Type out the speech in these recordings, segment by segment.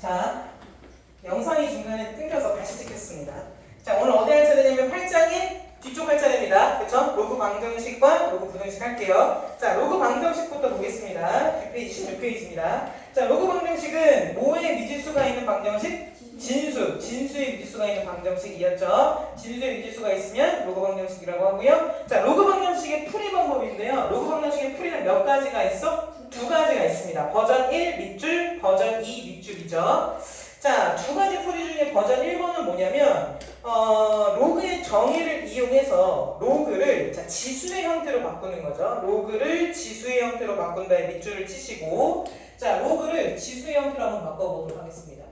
자, 영상이 중간에 끊겨서 다시 찍겠습니다. 자, 오늘 어디 할 차례냐면 8장의 뒤쪽 할 차례입니다. 그쵸? 로그 방정식과 로그 부등식 할게요. 자, 로그 방정식부터 보겠습니다. 100페이지, 16페이지입니다. 자, 로그 방정식은 뭐의 미지수가 있는 방정식? 진수, 진수의 미지수가 있는 방정식이었죠. 진수의 미지수가 있으면 로그 방정식이라고 하고요. 자, 로그 방정식의 풀이 방법인데요. 로그 방정식의 풀이는 몇 가지가 있어? 두 가지가 있습니다. 버전 1 밑줄, 버전 2 밑줄이죠. 자, 두 가지 풀이 중에 버전 1번은 뭐냐면 어, 로그의 정의를 이용해서 로그를 자, 지수의 형태로 바꾸는 거죠. 로그를 지수의 형태로 바꾼 다음에 밑줄을 치시고 자, 로그를 지수의 형태로 한번 바꿔보도록 하겠습니다.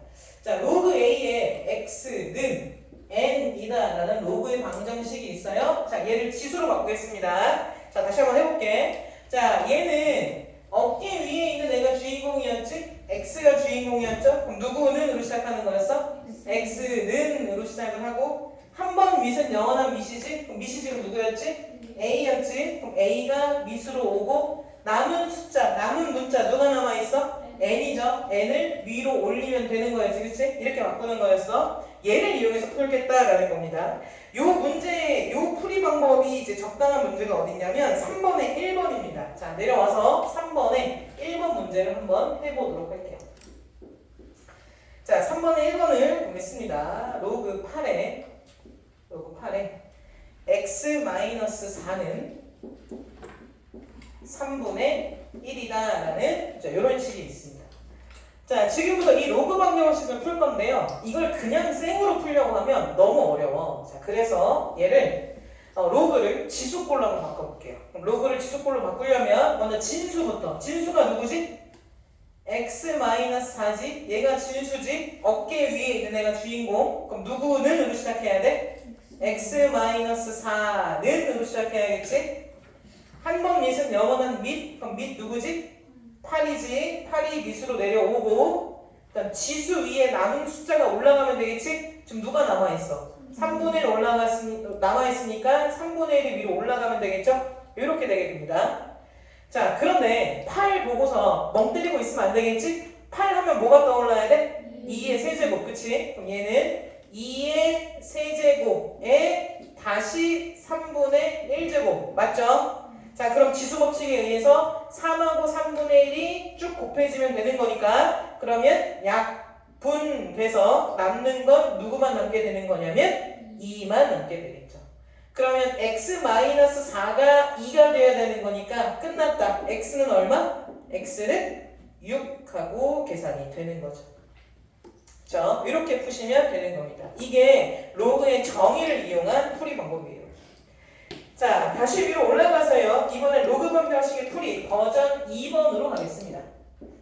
자, 로그 A의 x는 n이다 라는 로그의 방정식이 있어요. 자, 얘를 지수로 바꾸겠습니다. 자, 다시 한번 해볼게. 자, 얘는 어깨 위에 있는 애가 주인공이었지? x가 주인공이었죠? 그럼 누구는으로 시작하는 거였어? x는으로 시작을 하고 한번 밑은 영원한 밑이지? 그럼 지금 누구였지? a였지? 그럼 a가 밑으로 오고 남은 숫자, 남은 문자 누가 남아있어? n이죠. n을 위로 올리면 되는 거였지, 그치? 이렇게 바꾸는 거였어. 얘를 이용해서 풀겠다라는 겁니다. 요 문제, 요 풀이 방법이 이제 적당한 문제가 어딨냐면 3번에 1번입니다. 자, 내려와서 3번에 1번 문제를 한번 해보도록 할게요. 자, 3번에 1번을 보겠습니다. 로그 8에, 로그 8에 x-4는 3분의 1이다라는 자, 이런 식이 있습니다. 자, 지금부터 이 로그 방정식을 풀 건데요. 이걸 그냥 생으로 풀려고 하면 너무 어려워. 자, 그래서 얘를 어, 로그를 지수꼴로 한번 바꿔볼게요. 로그를 지수꼴로 바꾸려면 먼저 진수부터. 진수가 누구지? x-4지? 얘가 진수지? 어깨 위에 있는 애가 주인공. 그럼 누구는? 으로 시작해야 돼? x-4는? 으로 시작해야겠지? 한번 밑은 영원한 밑, 그럼 밑 누구지? 8이지. 8이 밑으로 내려오고, 그다음 지수 위에 남은 숫자가 올라가면 되겠지? 지금 누가 남아있어? 3분의 1 올라갔으니, 남아있으니까 3분의 1이 위로 올라가면 되겠죠? 이렇게 되게 됩니다. 자, 그런데 8 보고서 멍 때리고 있으면 안 되겠지? 8 하면 뭐가 떠올라야 돼? 2의 세제곱, 그치? 그럼 얘는 2의 세제곱에 다시 3분의 1제곱, 맞죠? 자, 그럼 지수 법칙에 의해서 3하고 3분의 1이 쭉 곱해지면 되는 거니까 그러면 약분 돼서 남는 건 누구만 남게 되는 거냐면 2만 남게 되겠죠. 그러면 x-4가 2가 되어야 되는 거니까 끝났다. x는 얼마? x는 6하고 계산이 되는 거죠. 자, 이렇게 푸시면 되는 겁니다. 이게 로그의 정의를 이용한 풀이 방법이에요. 자, 다시 위로 올라가서요. 이번에 로그 방정식의 풀이 버전 2번으로 가겠습니다.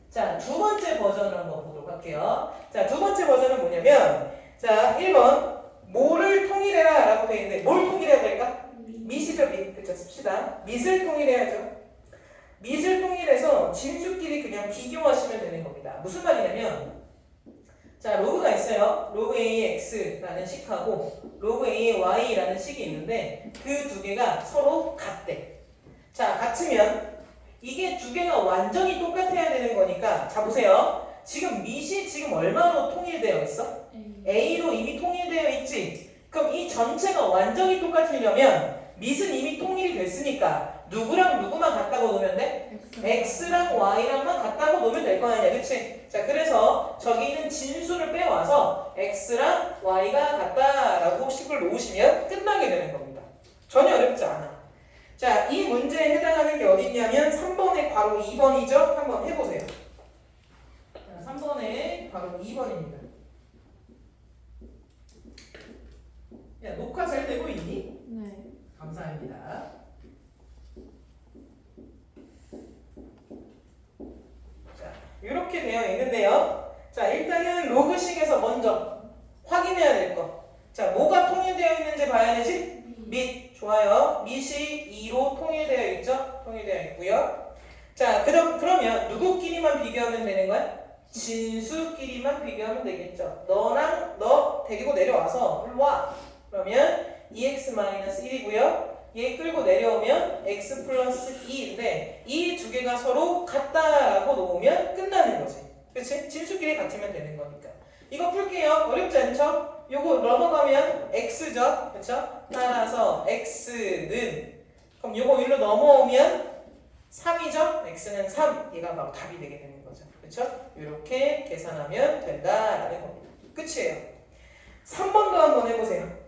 자, 두 번째 버전을 한번 보도록 할게요. 자, 두 번째 버전은 뭐냐면, 자, 1번, 뭐를 통일해라 라고 되어 있는데, 뭘 통일해야 될까? 미시죠, 미. 그쵸, 씁시다. 밑을 통일해야죠. 밑을 통일해서 진수끼리 그냥 비교하시면 되는 겁니다. 무슨 말이냐면, 자, 로그가 있어요. 로그 A의 X라는 식하고 로그 A의 Y라는 식이 있는데 그 두 개가 서로 같대. 자, 같으면 이게 두 개가 완전히 똑같아야 되는 거니까 자, 보세요. 지금 밑이 지금 얼마로 통일되어 있어? A로 이미 통일되어 있지. 그럼 이 전체가 완전히 똑같으려면 밑은 이미 통일이 됐으니까 누구랑 누구만 같다고 놓으면 돼? x랑 y랑만 같다고 놓으면 될 거 아니야, 그치? 자, 그래서 저기 있는 진수를 빼와서 x랑 y가 같다라고 식을 놓으시면 끝나게 되는 겁니다. 전혀 어렵지 않아. 자, 이 문제에 해당하는 게 어딨냐면 3번에 바로 2번이죠? 한번 해보세요. 자, 3번에 바로 2번입니다. 야, 녹화 잘 되고 있니? 네. 감사합니다. 자, 이렇게 되어 있는데요. 자, 일단은 로그식에서 먼저 확인해야 될 거. 자, 뭐가 통일되어 있는지 봐야 되지? 밑. 좋아요. 밑이 2로 통일되어 있죠? 통일되어 있고요. 자, 그럼, 그러면 누구끼리만 비교하면 되는 거야? 진수끼리만 비교하면 되겠죠. 너랑 너 데리고 내려와서 일로 와. 그러면 2x-1이고요. 얘 끌고 내려오면 x 플러스 2인데 이 두 개가 서로 같다라고 놓으면 끝나는 거지. 그치? 진수끼리 같으면 되는 거니까. 이거 풀게요. 어렵지 않죠? 요거 넘어가면 x죠. 그쵸? 따라서 x는 그럼 요거 일로 넘어오면 3이죠? x는 3. 얘가 바로 답이 되게 되는 거죠. 그쵸? 이렇게 계산하면 된다라는 겁니다. 끝이에요. 3번도 한번 해보세요.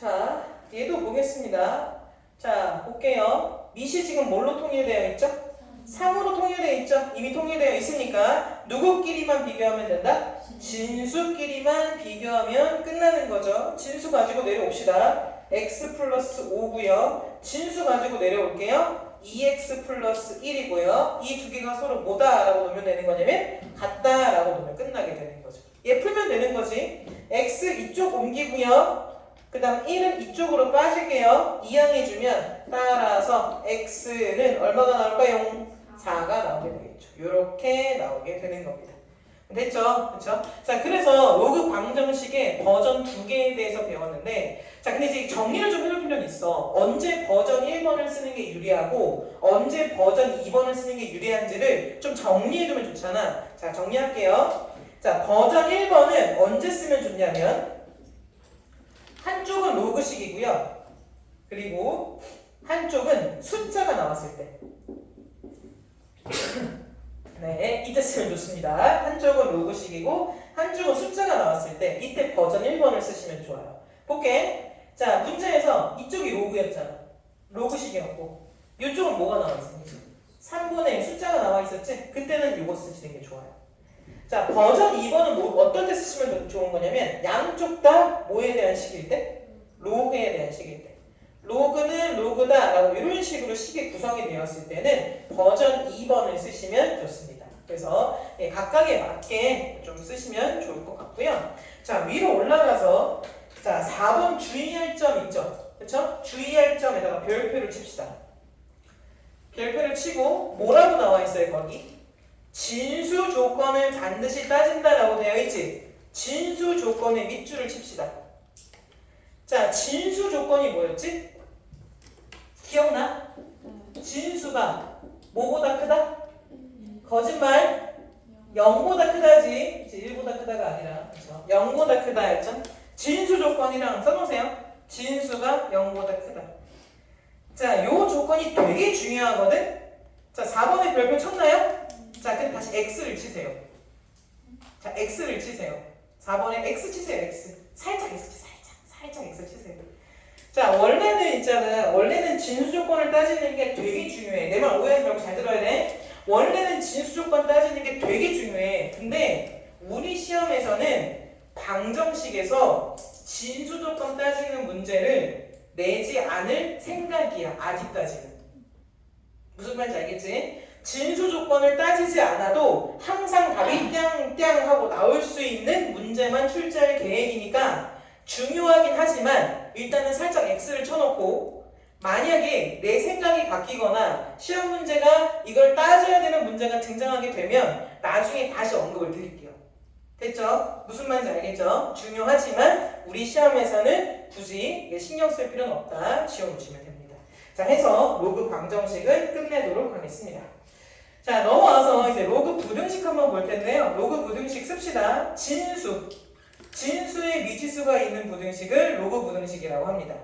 자, 얘도 보겠습니다. 자, 볼게요. 밑이 지금 뭘로 통일되어 있죠? 3으로 통일되어 있죠? 이미 통일되어 있으니까 누구끼리만 비교하면 된다? 진수끼리만 비교하면 끝나는 거죠. 진수 가지고 내려옵시다. x 플러스 5고요. 진수 가지고 내려올게요. 2x 플러스 1이고요. 이 두 개가 서로 뭐다라고 놓으면 되는 거냐면 같다라고 놓으면 끝나게 되는 거죠. 얘 풀면 되는 거지. x 이쪽 옮기고요. 그 다음 1은 이쪽으로 빠질게요. 이항해주면 따라서 x는 얼마가 나올까요? 4가 나오게 되겠죠. 이렇게 나오게 되는 겁니다. 됐죠? 그쵸? 자, 그래서 로그 방정식의 버전 두 개에 대해서 배웠는데, 자, 근데 이제 정리를 좀 해볼 필요는 있어. 언제 버전 1번을 쓰는 게 유리하고, 언제 버전 2번을 쓰는 게 유리한지를 좀 정리해두면 좋잖아. 자, 정리할게요. 자, 버전 1번은 언제 쓰면 좋냐면, 한쪽은 로그식이고요. 그리고 한쪽은 숫자가 나왔을 때. 네, 이때 쓰면 좋습니다. 한쪽은 로그식이고 한쪽은 숫자가 나왔을 때 이때 버전 1번을 쓰시면 좋아요. 볼게. 자, 문제에서 이쪽이 로그였잖아. 로그식이었고 이쪽은 뭐가? 3분의 1 숫자가 나와 있었지? 그때는 이거 쓰시는 게 좋아요. 자, 버전 2번은 뭐, 어떤 때 쓰시면 좋은 거냐면 양쪽 다 뭐에 대한 식일 때? 로그에 대한 식일 때. 로그는 로그다 라고 이런 식으로 식이 구성이 되었을 때는 버전 2번을 쓰시면 좋습니다. 그래서 예, 각각에 맞게 좀 쓰시면 좋을 것 같고요. 자, 위로 올라가서 자, 4번 주의할 점 있죠? 그렇죠? 주의할 점에다가 별표를 칩시다. 별표를 치고 뭐라고 나와 있어요, 거기? 진수 조건을 반드시 따진다라고 되어 있지. 진수 조건의 밑줄을 칩시다. 자, 진수 조건이 뭐였지? 기억나? 진수가 뭐보다 크다? 거짓말. 0보다 크다지. 이제 1보다 크다가 아니라. 그렇죠? 0보다 크다였죠? 진수 조건이랑 써놓으세요. 진수가 0보다 크다. 자, 요 조건이 되게 중요하거든? 자, 4번에 별표 쳤나요? 자, 그럼 다시 x를 치세요. 자, x를 치세요. 4번에 x 치세요, x. 살짝 x 치세요, 살짝. 살짝 x 치세요. 자, 원래는 있잖아. 원래는 진수 조건을 따지는 게 되게 중요해. 내 말 오해하지 말고 잘 들어야 돼. 원래는 진수 조건 따지는 게 되게 중요해. 근데 우리 시험에서는 방정식에서 진수 조건 따지는 문제를 내지 않을 생각이야. 아직까지는. 무슨 말인지 알겠지? 진수 조건을 따지지 않아도 항상 답이 땡땡 하고 나올 수 있는 문제만 출제할 계획이니까 중요하긴 하지만 일단은 살짝 X를 쳐놓고 만약에 내 생각이 바뀌거나 시험 문제가 이걸 따져야 되는 문제가 등장하게 되면 나중에 다시 언급을 드릴게요. 됐죠? 무슨 말인지 알겠죠? 중요하지만 우리 시험에서는 굳이 신경 쓸 필요는 없다. 지워놓으시면 됩니다. 자, 해서 로그 방정식을 끝내도록 하겠습니다. 자, 넘어와서 이제 로그 부등식 한번 볼 텐데요. 로그 부등식 씁시다. 진수. 진수의 미지수가 있는 부등식을 로그 부등식이라고 합니다.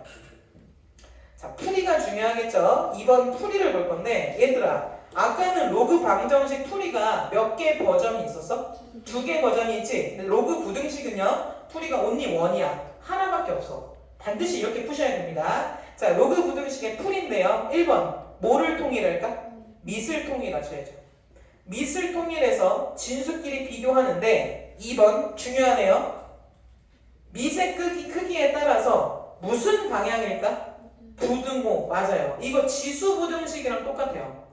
자, 풀이가 중요하겠죠? 이번 풀이를 볼 건데, 얘들아, 아까는 로그 방정식 풀이가 몇 개 버전이 있었어? 두 개 버전이 있지? 근데 로그 부등식은요, 풀이가 only 원이야. 하나밖에 없어. 반드시 이렇게 푸셔야 됩니다. 자, 로그 부등식의 풀인데요. 1번, 뭐를 통일할까? 밑을 통일하셔야죠. 밑을 통일해서 진수끼리 비교하는데 2번 중요하네요. 밑의 크기, 크기에 따라서 무슨 방향일까? 부등호 맞아요. 이거 지수 부등식이랑 똑같아요.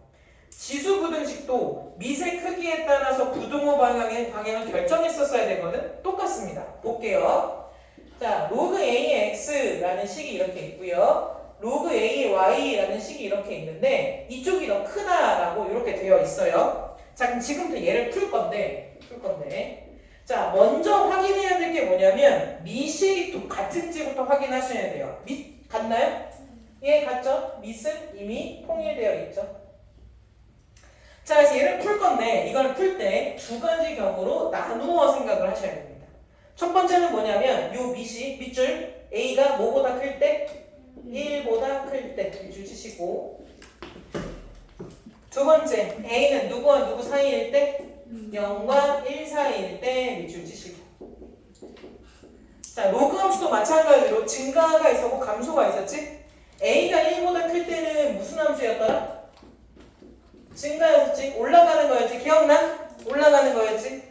지수 부등식도 밑의 크기에 따라서 부등호 방향의 방향을 결정했었어야 되거든. 똑같습니다. 볼게요. 자, 로그 AX라는 식이 이렇게 있고요. 로그 A, Y라는 식이 이렇게 있는데 이쪽이 더 크다라고 이렇게 되어 있어요. 자, 그럼 지금부터 얘를 풀 건데, 풀 건데. 자, 먼저 확인해야 될 게 뭐냐면 또 같은지부터 확인하셔야 돼요. 밑 같나요? 예, 같죠? 밑은 이미 통일되어 있죠. 자, 그래서 얘를 풀 건데 이걸 풀 때 두 가지 경우로 나누어 생각을 하셔야 됩니다. 첫 번째는 뭐냐면 요 밑이 밑줄 A가 뭐보다 클 때? 1보다 클때 치시고 두 번째 A는 누구와 누구 사이일 때? 0과 1 사이일 때 밑줄 치시고 자 로그 함수도 마찬가지로 증가가 있었고 감소가 있었지? A가 1보다 클 때는 무슨 함수였더라? 증가였지? 올라가는 거였지? 기억나? 올라가는 거였지?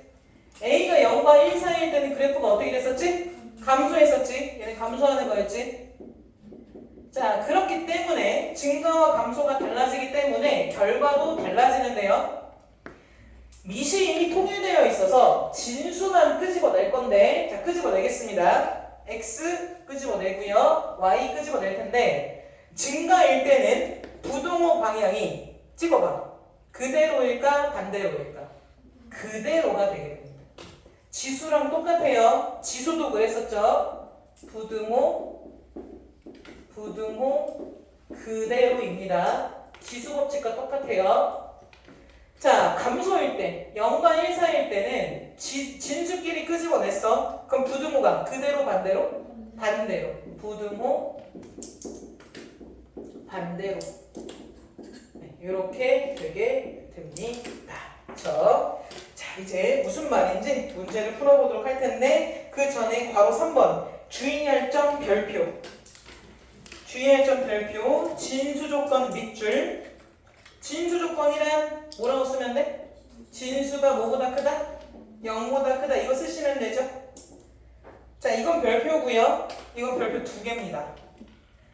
A가 0과 1 사이일 때는 그래프가 어떻게 됐었지? 감소했었지? 얘는 감소하는 거였지? 자, 그렇기 때문에 증가와 감소가 달라지기 때문에 결과도 달라지는데요. 밑이 이미 통일되어 있어서 진수만 끄집어낼 건데 자, 끄집어내겠습니다. X 끄집어내고요. Y 끄집어낼 텐데 증가일 때는 부동호 방향이 찍어봐. 그대로일까 반대로일까? 그대로가 되겠습니다. 지수랑 똑같아요. 지수도 그랬었죠. 부등호, 부등호 그대로입니다. 지수 법칙과 똑같아요. 자, 감소일 때, 0과 1 사이일 때는 지, 진수끼리 끄집어냈어. 그럼 부등호가 그대로 반대로? 반대로. 부등호 반대로. 네, 이렇게 되게 됩니다. 그렇죠? 자, 이제 무슨 말인지 문제를 풀어보도록 할 텐데 그 전에 괄호 3번 주의할 점 별표 주의할 점 별표 진수 조건 밑줄 진수 조건이란 뭐라고 쓰면 돼? 진수가 뭐보다 크다? 0보다 크다 이거 쓰시면 되죠? 자 이건 별표고요 이건 별표 두 개입니다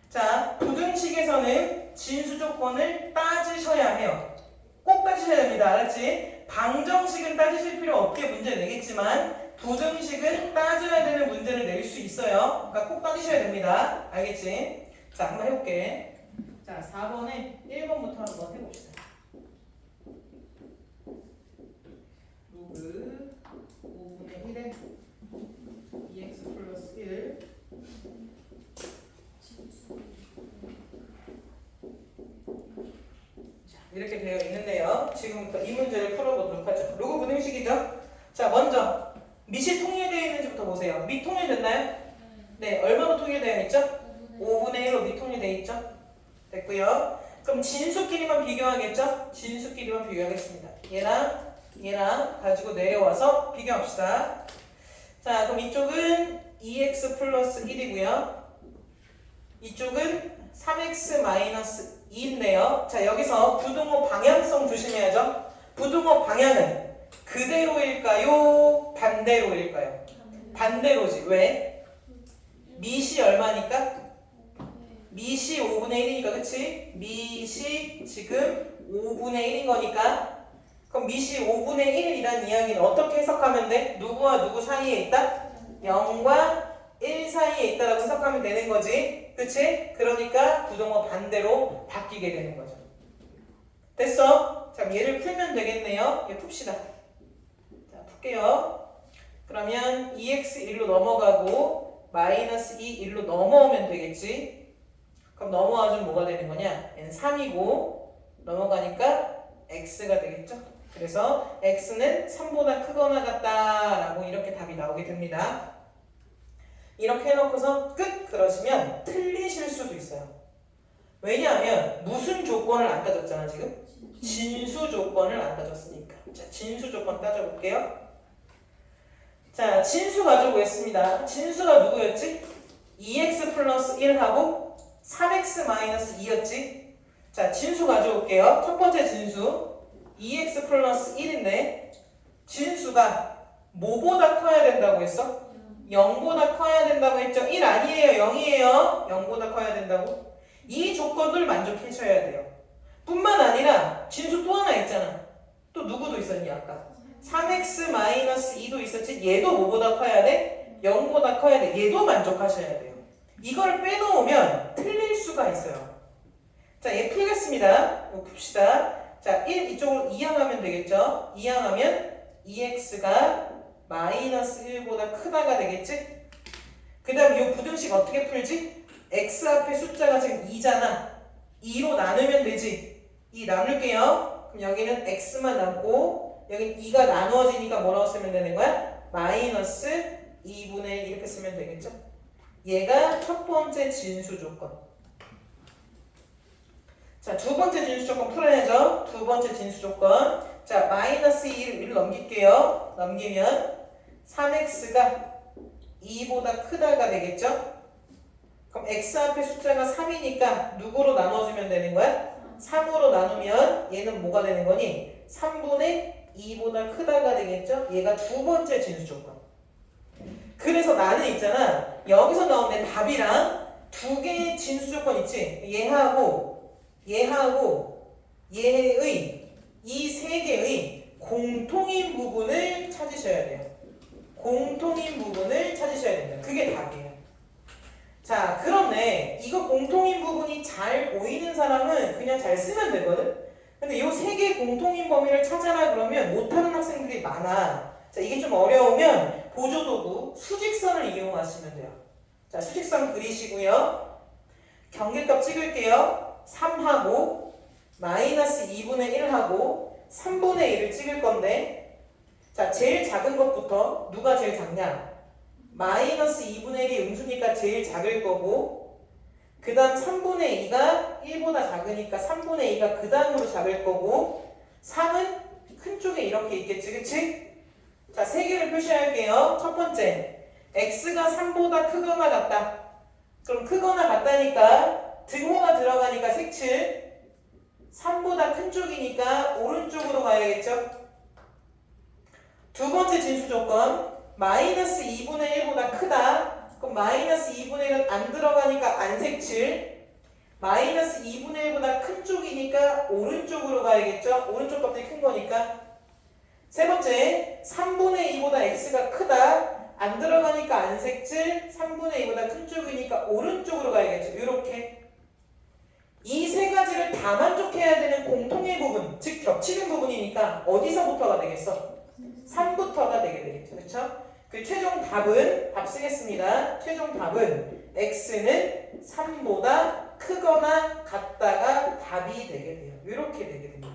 자 부등식에서는 진수 조건을 따지셔야 해요 꼭 따지셔야 됩니다 알았지? 방정식은 따지실 필요 없게 문제 내겠지만 부등식은 따져야 되는 문제를 낼 수 있어요 그러니까 꼭 따지셔야 됩니다 알겠지? 자 한번 해볼게 자 4번에 1번부터 한번 해봅시다 로그 5분의 1에 2x 플러스 1 이렇게 되어 있는데요. 지금부터 이 문제를 풀어보도록 하죠. 로그 분행식이죠. 자, 먼저 밑이 통일되어 있는지부터 보세요. 밑 통일됐나요? 네, 얼마로 통일되어 있죠? 5분의 1로 밑 통일되어 있죠? 됐고요. 그럼 진수끼리만 비교하겠죠? 진수끼리만 비교하겠습니다. 얘랑 얘랑 가지고 내려와서 비교합시다. 자, 그럼 이쪽은 2x 플러스 1이고요. 이쪽은 3x 마이너스 2인데요. 자, 여기서 부등호 방향성 조심해야죠. 부등호 방향은 그대로일까요? 반대로일까요? 반대로지. 왜? 밑이 얼마니까? 밑이 5분의 1이니까, 그치? 밑이 지금 5분의 1인 거니까. 그럼 밑이 5분의 1이라는 이야기는 어떻게 해석하면 돼? 누구와 누구 사이에 있다? 0과 1 사이에 있다라고 해석하면 되는 거지. 그치? 그러니까 부동어 반대로 바뀌게 되는 거죠. 됐어? 자, 얘를 풀면 되겠네요. 얘 풉시다. 자, 풀게요. 그러면 2x 1로 넘어가고 마이너스 2 1로 넘어오면 되겠지. 그럼 넘어와 주면 뭐가 되는 거냐? 얘는 3이고 넘어가니까 x가 되겠죠. 그래서 x는 3보다 크거나 같다라고 이렇게 답이 나오게 됩니다. 이렇게 해놓고서 끝 그러시면 틀리실 수도 있어요. 왜냐하면 무슨 조건을 안 따졌잖아 지금? 진수 조건을 안 따졌으니까. 자, 진수 조건 따져볼게요. 자, 진수 가져오겠습니다. 진수가 누구였지? 2x 플러스 1하고 3x 마이너스 2였지? 자, 진수 가져올게요. 첫 번째 진수 2x 플러스 1인데 진수가 뭐보다 커야 된다고 했어? 0보다 커야 된다고 했죠? 1 아니에요. 0이에요. 0보다 커야 된다고? 이 조건을 만족하셔야 돼요. 뿐만 아니라 진수 또 하나 있잖아. 또 누구도 있었니 아까? 3x 마이너스 2도 있었지? 얘도 뭐보다 커야 돼? 0보다 커야 돼. 얘도 만족하셔야 돼요. 이걸 빼놓으면 틀릴 수가 있어요. 자, 얘 풀겠습니다. 이거 풉시다. 자, 1 이쪽으로 이항하면 되겠죠? 이항하면 2x가 마이너스 1보다 크다가 되겠지? 그 다음 이 부등식 어떻게 풀지? x 앞에 숫자가 지금 2잖아. 2로 나누면 되지. 2 나눌게요. 그럼 여기는 x만 남고 여기 2가 나누어지니까 뭐라고 쓰면 되는 거야? 마이너스 2분의 1 이렇게 쓰면 되겠죠? 얘가 첫 번째 진수 조건. 자, 두 번째 진수 조건 풀어야죠. 두 번째 진수 조건. 자, 마이너스 2를 위로 넘길게요. 넘기면 3x가 2보다 크다가 되겠죠? 그럼 x 앞에 숫자가 3이니까 누구로 나눠주면 되는 거야? 3으로 나누면 얘는 뭐가 되는 거니? 3분의 2보다 크다가 되겠죠? 얘가 두 번째 진수 조건. 그래서 나는 있잖아. 여기서 나오는 답이랑 두 개의 진수 조건 있지? 얘하고 얘하고 얘의 이 세 개의 공통인 부분을 찾으셔야 돼요. 공통인 부분을 찾으셔야 된다. 그게 답이에요. 자, 그런데 이거 공통인 부분이 잘 보이는 사람은 그냥 잘 쓰면 되거든? 근데 이세 개의 공통인 범위를 찾아라 그러면 못하는 학생들이 많아. 자, 이게 좀 어려우면 보조도구 수직선을 이용하시면 돼요. 자, 수직선 그리시고요. 경계값 찍을게요. 3하고 마이너스 2분의 1하고 3분의 1을 찍을 건데 자, 제일 작은 것부터 누가 제일 작냐? 마이너스 2분의 1이 음수니까 제일 작을 거고 그 다음 3분의 2가 1보다 작으니까 3분의 2가 그 다음으로 작을 거고 3은 큰 쪽에 이렇게 있겠지 그치? 자, 세 개를 표시할게요. 첫 번째, x가 3보다 크거나 같다. 그럼 크거나 같다니까 등호가 들어가니까 색칠 3보다 큰 쪽이니까 오른쪽으로 가야겠죠? 두 번째 진수 조건 마이너스 2분의 1보다 크다. 그럼 마이너스 2분의 1은 안 들어가니까 안 색칠 마이너스 2분의 1보다 큰 쪽이니까 오른쪽으로 가야겠죠? 오른쪽 값이 큰 거니까 세 번째, 3분의 2보다 x가 크다. 안 들어가니까 안 색칠. 3분의 2보다 큰 쪽이니까 오른쪽으로 가야겠죠. 이렇게. 이 세 가지를 다 만족해야 되는 공통의 부분, 즉 겹치는 부분이니까 어디서부터가 되겠어? 3부터가 되게 되겠죠. 그렇죠? 그 최종 답은 답 쓰겠습니다. 최종 답은 x는 3보다 크거나 같다가 답이 되게 돼요. 이렇게 되게 됩니다.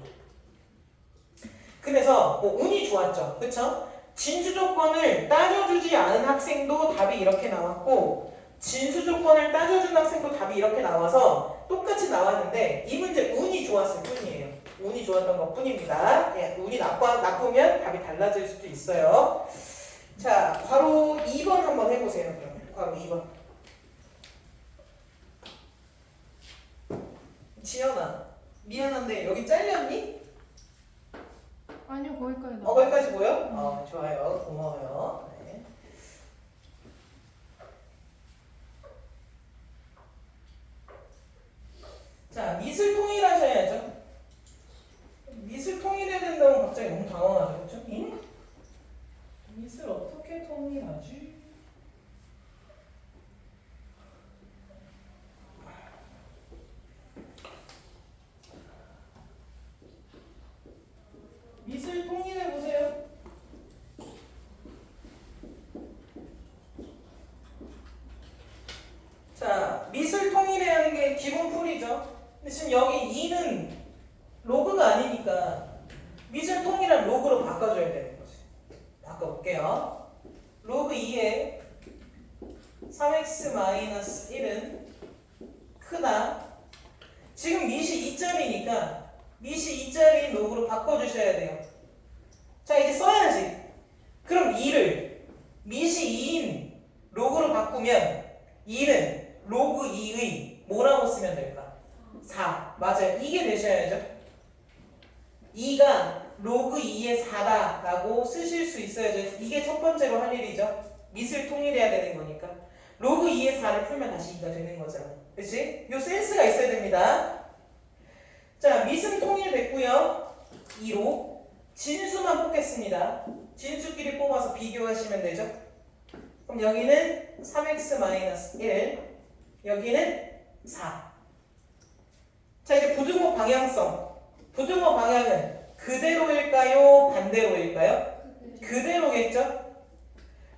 그래서 뭐 운이 좋았죠. 그쵸? 진수 조건을 따져주지 않은 학생도 답이 이렇게 나왔고 진수 조건을 따져준 학생도 답이 이렇게 나와서 똑같이 나왔는데 이 문제 운이 좋았을 뿐이에요. 운이 좋았던 것 뿐입니다. 예, 운이 나빠, 나쁘면 답이 달라질 수도 있어요. 자, 바로 2번 한번 해보세요. 그러면 바로 2번. 지연아, 미안한데 여기 잘렸니? 아니요 거기까지 어, 나와. 거기까지 보여? 어, 좋아요. 고마워요. 네. 자, 미술 통일하셔야죠. 미술 통일해야 된다면 갑자기 너무 당황하죠. 그렇죠? 응? 미술 어떻게 통일하지? 미술 통일해 보세요. 자, 미술 통일이라는 게 기본 풀이죠. 근데 지금 여기 2는 로그가 아니니까 미술 통일은 로그로 바꿔줘야 되는 거지. 바꿔볼게요. 로그 2에 3x-1은 크다. 지금 미시 2점이니까 미시 2짜리인 로그로 바꿔주셔야 돼요. 자, 이제 써야지. 그럼 2를 미시 2인 로그로 바꾸면 2는 로그 2의 뭐라고 쓰면 될까? 4. 맞아요. 이게 되셔야죠. 2가 로그 2의 4다 라고 쓰실 수 있어야죠. 이게 첫 번째로 할 일이죠. 미술 통일해야 되는 거니까. 로그 2의 4를 풀면 다시 2가 되는 거잖아. 그치? 요 센스가 있어야 됩니다. 자, 미승 통일됐고요. 2로 진수만 뽑겠습니다. 진수끼리 뽑아서 비교하시면 되죠. 그럼 여기는 3x-1 여기는 4. 자, 이제 부등호 방향성. 부등호 방향은 그대로일까요? 반대로일까요? 그대로겠죠?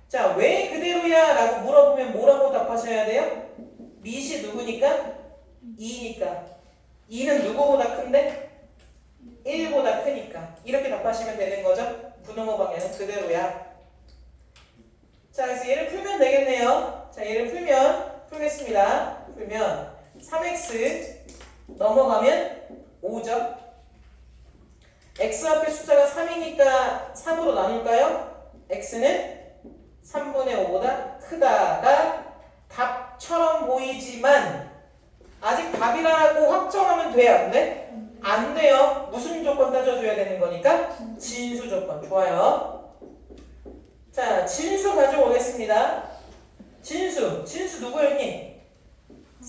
자, 왜 그대로야? 라고 물어보면 뭐라고 답하셔야 돼요? 밑이 누구니까? 2니까. 2는 누구보다 큰데? 1보다 크니까. 이렇게 답하시면 되는 거죠? 분홍호 방향은 그대로야. 자, 그래서 얘를 풀면 되겠네요. 자, 얘를 풀면, 풀겠습니다. 풀면 3x 넘어가면 5죠? x 앞에 숫자가 3이니까 3으로 나눌까요? x는 3분의 5보다 크다가 답처럼 보이지만 아직 답이라고 확정하면 돼? 안 돼? 안 돼요. 무슨 조건 따져줘야 되는 거니까? 진수 조건. 좋아요. 자, 진수 가져오겠습니다. 진수. 진수 누구였니?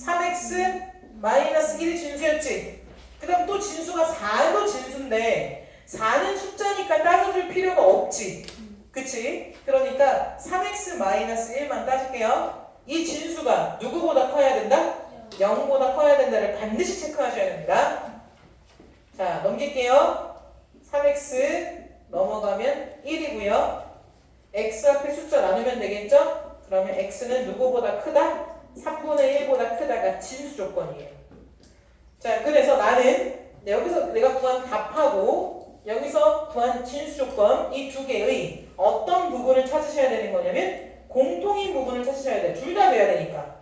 3x 마이너스 1이 진수였지. 그 다음 또 진수가 4도 진수인데 4는 숫자니까 따져줄 필요가 없지. 그치? 그러니까 3x 마이너스 1만 따질게요. 이 진수가 누구보다 커야 된다? 0보다 커야 된다를 반드시 체크하셔야 됩니다. 자, 넘길게요. 3x 넘어가면 1이고요. x 앞에 숫자 나누면 되겠죠? 그러면 x는 누구보다 크다? 3분의 1보다 크다가 진수 조건이에요. 자, 그래서 나는 네, 여기서 내가 구한 답하고 여기서 구한 진수 조건 이 두 개의 어떤 부분을 찾으셔야 되는 거냐면 공통인 부분을 찾으셔야 돼. 둘 다 돼야 되니까.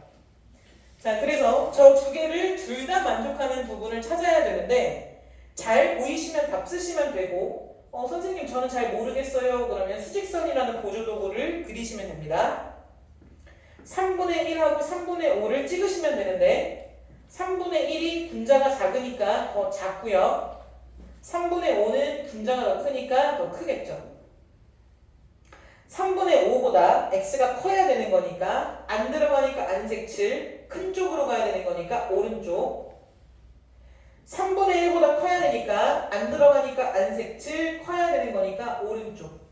자, 그래서 저 두 개를 둘 다 만족하는 부분을 찾아야 되는데 잘 보이시면 답 쓰시면 되고 어, 선생님 저는 잘 모르겠어요. 그러면 수직선이라는 보조 도구를 그리시면 됩니다. 3분의 1하고 3분의 5를 찍으시면 되는데 3분의 1이 분자가 작으니까 더 작고요. 3분의 5는 분자가 더 크니까 더 크겠죠. 3분의 5보다 x가 커야 되는 거니까 안 들어가니까 안색칠 큰 쪽으로 가야 되는 거니까 오른쪽 3분의 1보다 커야 되니까 안 들어가니까 안색칠 커야 되는 거니까 오른쪽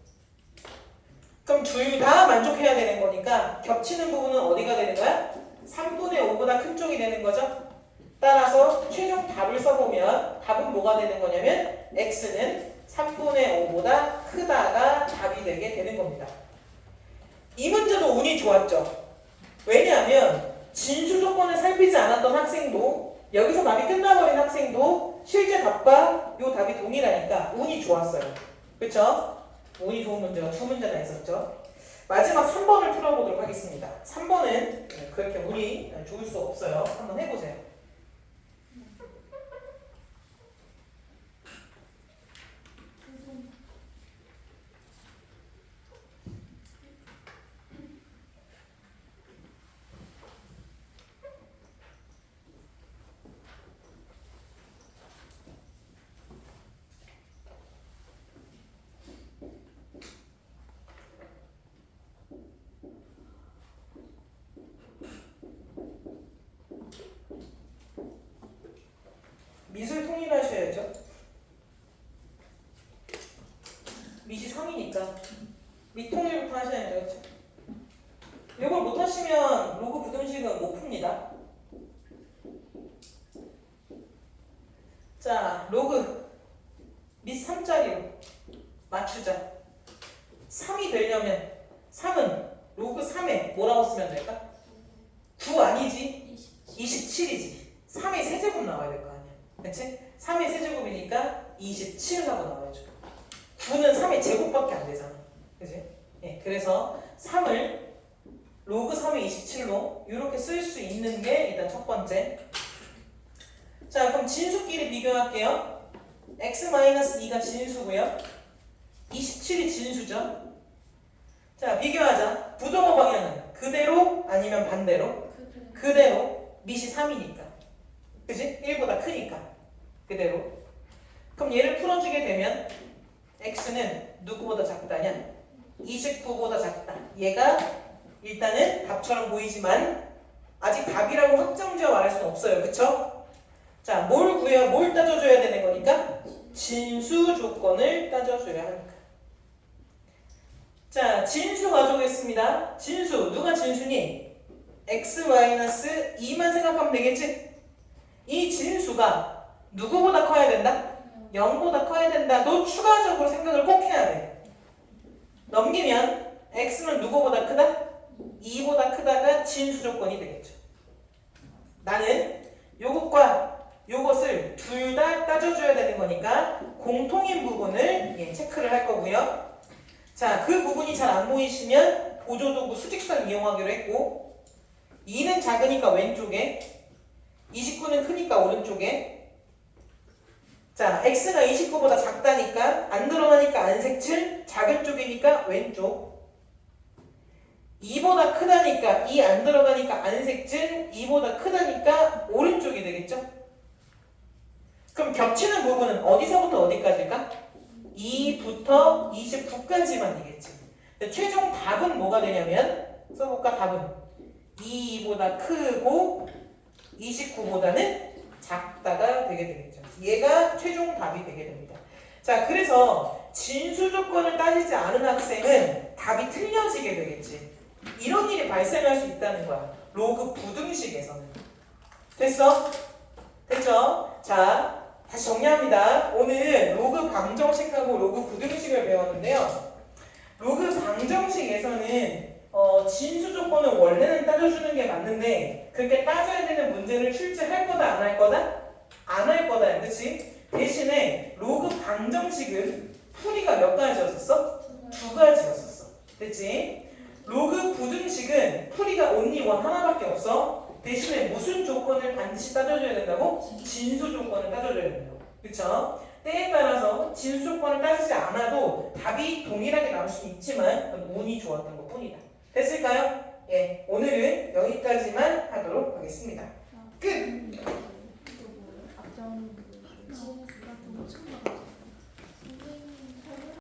그럼 둘 다 만족해야 되는 거니까 겹치는 부분은 어디가 되는 거야? 3분의 5보다 큰 쪽이 되는 거죠 따라서 최종 답을 써보면 답은 뭐가 되는 거냐면 x는 3분의 5보다 크다가 답이 되게 되는 겁니다. 이 문제도 운이 좋았죠. 왜냐하면 진수 조건을 살피지 않았던 학생도 여기서 답이 끝나버린 학생도 실제 답과 이 답이 동일하니까 운이 좋았어요. 그렇죠? 운이 좋은 문제가 두 문제나 있었죠. 마지막 3번을 풀어보도록 하겠습니다. 3번은 그렇게 운이 좋을 수 없어요. 한번 해보세요. 미술 통일하셔야죠. 미시 3이니까 미통일부터 하셔야 돼요. 그렇죠? 이걸 못 하시면 로그 부등식은 못 풉니다. 자, 로그 밑 3짜리로 맞추자. 3이 되려면 3은 로그 3에 뭐라고 쓰면 될까? 9 아니지? 27이지. 3의 세제곱 나와야 될 거 아니야. 그치? 3의 세제곱이니까 27 하고 나와야죠. 9는 3의 제곱밖에 안 되잖아. 그치? 예, 그래서 3을 로그 3의 27로 이렇게 쓸 수 있는 게 일단 첫 번째. 자, 그럼 진수끼리 비교할게요. x-2가 진수고요. 27이 진수죠. 자, 비교하자. 부동호 방향은 그대로 아니면 반대로? 그대로 밑이 3이니까. 그지? 1보다 크니까. 그대로. 그럼 얘를 풀어주게 되면 x는 누구보다 작다냐? 29보다 작다. 얘가 일단은 답처럼 보이지만 아직 답이라고 확정지어 말할 수는 없어요. 그쵸? 자, 뭘 구해야, 뭘 따져줘야 되는 거니까? 진수 조건을 따져줘야 하니까. 자, 진수 가져오겠습니다. 진수. 누가 진수니? x 마이너스 2만 생각하면 되겠지? 이 진수가 누구보다 커야 된다? 0보다 커야 된다. 너 추가적으로 생각을 꼭 해야 돼. 넘기면 x는 누구보다 크다? 2보다 크다가 진수 조건이 되겠죠. 나는 요것과 요것을 둘 다 따져줘야 되는 거니까 공통인 부분을 예, 체크를 할 거고요. 자, 그 부분이 잘 안 보이시면 보조도구 수직선 이용하기로 했고 2는 작으니까 왼쪽에 29는 크니까 오른쪽에 자, x가 29보다 작다니까 안 들어가니까 안색칠 작은 쪽이니까 왼쪽 2보다 크다니까 2 안 들어가니까 안색칠 2보다 크다니까 오른쪽이 되겠죠? 그럼 겹치는 부분은 어디서부터 어디까지일까? 2부터 29까지만 되겠지. 최종 답은 뭐가 되냐면 써볼까 답은 2보다 크고 29보다는 작다가 되게 되겠죠. 얘가 최종 답이 되게 됩니다. 자, 그래서 진수 조건을 따지지 않은 학생은 답이 틀려지게 되겠지. 이런 일이 발생할 수 있다는 거야. 로그 부등식에서는. 됐어? 됐죠? 자, 다시 정리합니다. 오늘 로그 방정식하고 로그 부등식을 배웠는데요. 로그 방정식에서는 어, 진수 조건을 원래는 따져주는 게 맞는데 그렇게 따져야 되는 문제를 출제할 거다 안 할 거다? 안 할 거다, 그렇지? 대신에 로그 방정식은 풀이가 몇 가지였었어? 두 가지였었어. 됐지? 로그 부등식은 풀이가 only 원 하나밖에 없어. 대신에 무슨 조건을 반드시 따져줘야 된다고? 진수 조건을 따져줘야 된다고. 그쵸? 때에 따라서 진수 조건을 따지지 않아도 답이 동일하게 나올 수 있지만 운이 좋았던 것 뿐이다. 됐을까요? 예, 오늘은 여기까지만 하도록 하겠습니다. 끝! 앞장 같은 거 처음 봐가지고